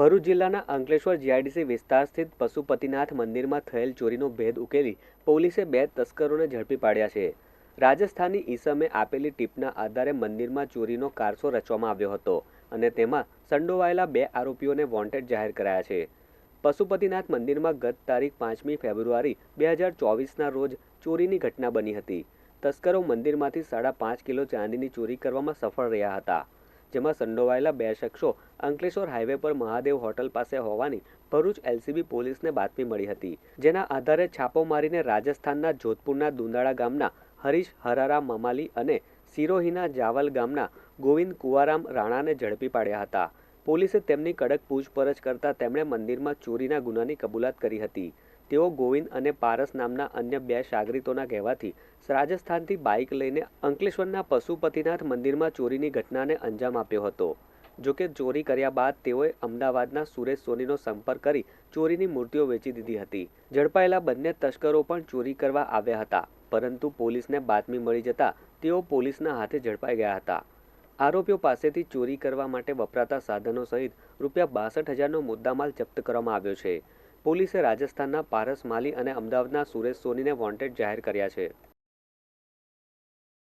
ભરૂચ જિલ્લાના અંકલેશ્વર જીઆઈડીસી વિસ્તાર સ્થિત પશુપતિનાથ મંદિરમાં થયેલ ચોરીનો ભેદ ઉકેલી પોલીસે બે તસ્કરોને ઝડપી પાડ્યા છે. રાજસ્થાની ઈસમે આપેલી ટીપના આધારે મંદિરમાં ચોરીનો કારસો રચવામાં આવ્યો હતો અને તેમાં સંડોવાયેલા બે આરોપીઓને વોન્ટેડ જાહેર કરાયા છે. પશુપતિનાથ મંદિરમાં ગત તારીખ પાંચમી ફેબ્રુઆરી બે હજાર ચોવીસના રોજ ચોરીની ઘટના બની હતી. તસ્કરો મંદિરમાંથી સાડા પાંચ કિલો ચાંદીની ચોરી કરવામાં સફળ રહ્યા હતા. જેમાં સંડોવાયેલા બે શખ્સો અંકલેશ્વર હાઈવે પર મહાદેવ હોટલ પાસે હોવાની ભરૂચ એલસીબી પોલીસને બાતમી મળી હતી. જેના આધારે છાપો મારીને રાજસ્થાનના જોધપુરના દુંદાળા ગામના હરીશ હરારા મમાલી અને સિરોહીના જાવલ ગામના ગોવિંદ કુવારામ રાણાને ઝડપી પાડ્યા હતા. પોલીસે તેમની કડક પૂછપરછ કરતા તેમણે મંદિરમાં ચોરીના ગુનાની કબૂલાત કરી હતી. તેઓ ગોવિંદ અને પારસ નામના અન્ય બે સાગરીતોના કહેવાથી રાજસ્થાનથી બાઇક લઈને અંકલેશ્વરના પશુપતિનાથ મંદિરમાં ચોરીની ઘટનાને અંજામ આપ્યો હતો. જોકે ચોરી કર્યા બાદ તેઓએ અમદાવાદના સુરેશ સોનીનો સંપર્ક કરી ચોરીની મૂર્તિઓ વેચી દીધી હતી. ઝડપાયેલા બંને તસ્કરો પણ ચોરી કરવા આવ્યા હતા, પરંતુ પોલીસને બાતમી મળી જતા તેઓ પોલીસના હાથે ઝડપાઈ ગયા હતા. આરોપીઓ પાસેથી ચોરી કરવા માટે વપરાતા સાધનો સહિત રૂપિયા બાસઠ હજારનો મુદ્દામાલ જપ્ત કરવામાં આવ્યો છે. પોલીસે રાજસ્થાનના પારસ માલી અને અમદાવાદના સુરેશ સોનીને વોન્ટેડ જાહેર કર્યા છે.